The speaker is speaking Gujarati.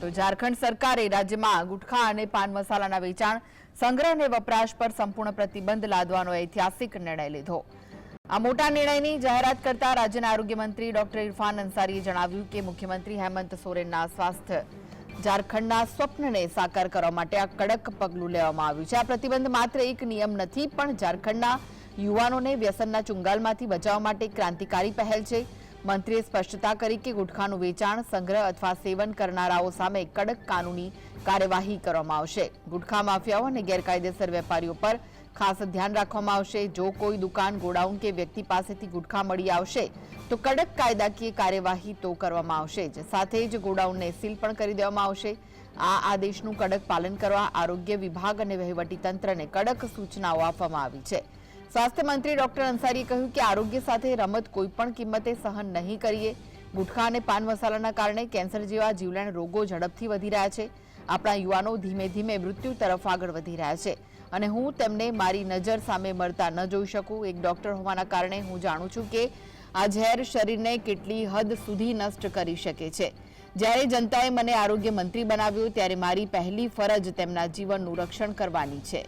તો ઝારખંડ સરકારે રાજ્યમાં ગુટખા અને પાન મસાલાના વેચાણ, સંગ્રહ અને વપરાશ પર સંપૂર્ણ પ્રતિબંધ લાદવાનો ઐતિહાસિક નિર્ણય લીધો. આ મોટા નિર્ણયની જાહેરાત કરતા રાજ્યના આરોગ્ય ડોક્ટર ઇરફાન અંસારીએ જણાવ્યું કે મુખ્યમંત્રી હેમંત સોરેનના સ્વાસ્થ્ય, ઝારખંડના સ્વપ્નને સાકાર કરવા માટે આ કડક પગલું લેવામાં આવ્યું છે. આ પ્રતિબંધ માત્ર એક નિયમ નથી, પણ ઝારખંડના યુવાનોને વ્યસનના ચુંગાલમાંથી બચાવવા માટે ક્રાંતિકારી પહેલ છે. મંત્રીએ સ્પષ્ટતા કરી કે ગુટખાનું વેચાણ, સંગ્રહ અથવા સેવન કરનારાઓ સામે કડક કાનૂની કાર્યવાહી કરવામાં આવશે. ગુટખા માફિયાઓ અને ગેરકાયદેસર વેપારીઓ પર ખાસ ધ્યાન રાખવામાં આવશે. જો કોઈ દુકાન, ગોડાઉન કે વ્યક્તિ પાસેથી ગુટખા મળી આવશે, તો કડક કાયદાકીય કાર્યવાહી તો કરવામાં આવશે જ. સાથે જ ગોડાઉનને સીલ પણ કરી દેવામાં આવશે. આ આદેશનું કડક પાલન કરવા આરોગ્ય વિભાગ અને વહીવટી તંત્રને કડક સૂચનાઓ આપવામાં આવી છે. સ્વાસ્થ્ય મંત્રી ડોક્ટર અંસારીએ કહ્યું કે આરોગ્ય સાથે રમત કોઈપણ કિંમતે સહન નહીં કરીએ. ગુટખા અને પાન મસાલાના કારણે કેન્સર જેવા જીવલેણ રોગો ઝડપથી વધી રહ્યા છે. આપણા યુવાનો ધીમે ધીમે મૃત્યુ તરફ આગળ વધી રહ્યા છે. અને હું તેમને મારી નજર સામે મળતા ન જોઈ શકું. એક ડોક્ટર હોવાના કારણે હું જાણું છું કે આ ઝેર શરીરને કેટલી હદ સુધી નષ્ટ કરી શકે છે. જ્યારે જનતાએ મને આરોગ્ય મંત્રી બનાવ્યો, ત્યારે મારી પહેલી ફરજ તેમના જીવનનું રક્ષણ કરવાની છે.